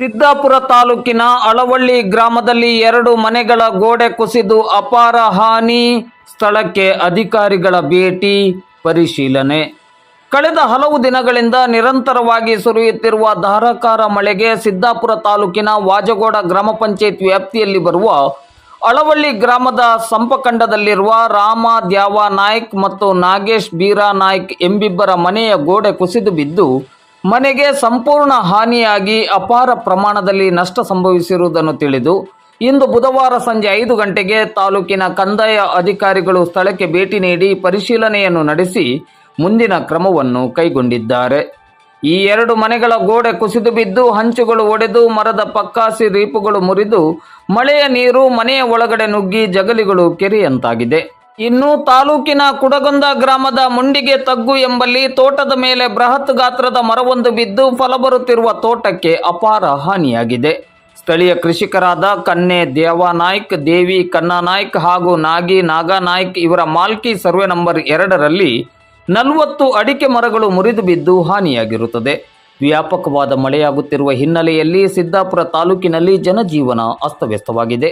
ಸಿದ್ದಾಪುರ ತಾಲೂಕಿನ ಅಳವಳ್ಳಿ ಗ್ರಾಮದಲ್ಲಿ ಎರಡು ಮನೆಗಳ ಗೋಡೆ ಕುಸಿದು ಅಪಾರ ಹಾನಿ. ಸ್ಥಳಕ್ಕೆ ಅಧಿಕಾರಿಗಳ ಭೇಟಿ, ಪರಿಶೀಲನೆ. ಕಳೆದ ಹಲವು ದಿನಗಳಿಂದ ನಿರಂತರವಾಗಿ ಸುರಿಯುತ್ತಿರುವ ಧಾರಾಕಾರ ಮಳೆಗೆ ಸಿದ್ದಾಪುರ ತಾಲೂಕಿನ ವಾಜಗೋಡ ಗ್ರಾಮ ಪಂಚಾಯತ್ ವ್ಯಾಪ್ತಿಯಲ್ಲಿ ಬರುವ ಅಳವಳ್ಳಿ ಗ್ರಾಮದ ಸಂಪಖಂಡದಲ್ಲಿರುವ ರಾಮ, ದ್ಯಾವ ನಾಯ್ಕ್ ಮತ್ತು ನಾಗೇಶ್ ಬೀರಾ ನಾಯ್ಕ್ ಎಂಬಿಬ್ಬರ ಮನೆಯ ಗೋಡೆ ಕುಸಿದು ಬಿದ್ದು ಮನೆಗೆ ಸಂಪೂರ್ಣ ಹಾನಿಯಾಗಿ ಅಪಾರ ಪ್ರಮಾಣದಲ್ಲಿ ನಷ್ಟ ಸಂಭವಿಸಿರುವುದನ್ನು ತಿಳಿದು ಇಂದು ಬುಧವಾರ ಸಂಜೆ ಐದು ಗಂಟೆಗೆ ತಾಲೂಕಿನ ಕಂದಾಯ ಅಧಿಕಾರಿಗಳು ಸ್ಥಳಕ್ಕೆ ಭೇಟಿ ನೀಡಿ ಪರಿಶೀಲನೆಯನ್ನು ನಡೆಸಿ ಮುಂದಿನ ಕ್ರಮವನ್ನು ಕೈಗೊಂಡಿದ್ದಾರೆ. ಈ ಎರಡು ಮನೆಗಳ ಗೋಡೆ ಕುಸಿದು ಬಿದ್ದು ಹಂಚುಗಳು ಒಡೆದು ಮರದ ಪಕ್ಕಾಸಿ ರೀಪುಗಳು ಮುರಿದು ಮಳೆಯ ನೀರು ಮನೆಯ ಒಳಗಡೆ ನುಗ್ಗಿ ಜಗಲಿಗಳು ಕೆರೆಯಂತಾಗಿದೆ. ಇನ್ನು ತಾಲೂಕಿನ ಕುಡಗೊಂದ ಗ್ರಾಮದ ಮುಂಡಿಗೆ ತಗ್ಗು ಎಂಬಲ್ಲಿ ತೋಟದ ಮೇಲೆ ಬೃಹತ್ ಗಾತ್ರದ ಮರವೊಂದು ಬಿದ್ದು ಫಲ ಬರುತ್ತಿರುವ ತೋಟಕ್ಕೆ ಅಪಾರ ಹಾನಿಯಾಗಿದೆ. ಸ್ಥಳೀಯ ಕೃಷಿಕರಾದ ಕನ್ನೆ ದೇವಾನಾಯ್ಕ್, ದೇವಿ ಕನ್ನಾನಾಯ್ಕ್ ಹಾಗೂ ನಾಗಿ ನಾಗಾನಾಯ್ಕ್ ಇವರ ಮಾಲ್ಕಿ ಸರ್ವೆ ನಂಬರ್ ಎರಡರಲ್ಲಿ ನಲವತ್ತು ಅಡಿಕೆ ಮರಗಳು ಮುರಿದು ಬಿದ್ದು ಹಾನಿಯಾಗಿರುತ್ತದೆ. ವ್ಯಾಪಕವಾದ ಮಳೆಯಾಗುತ್ತಿರುವ ಹಿನ್ನೆಲೆಯಲ್ಲಿ ಸಿದ್ದಾಪುರ ತಾಲೂಕಿನಲ್ಲಿ ಜನಜೀವನ ಅಸ್ತವ್ಯಸ್ತವಾಗಿದೆ.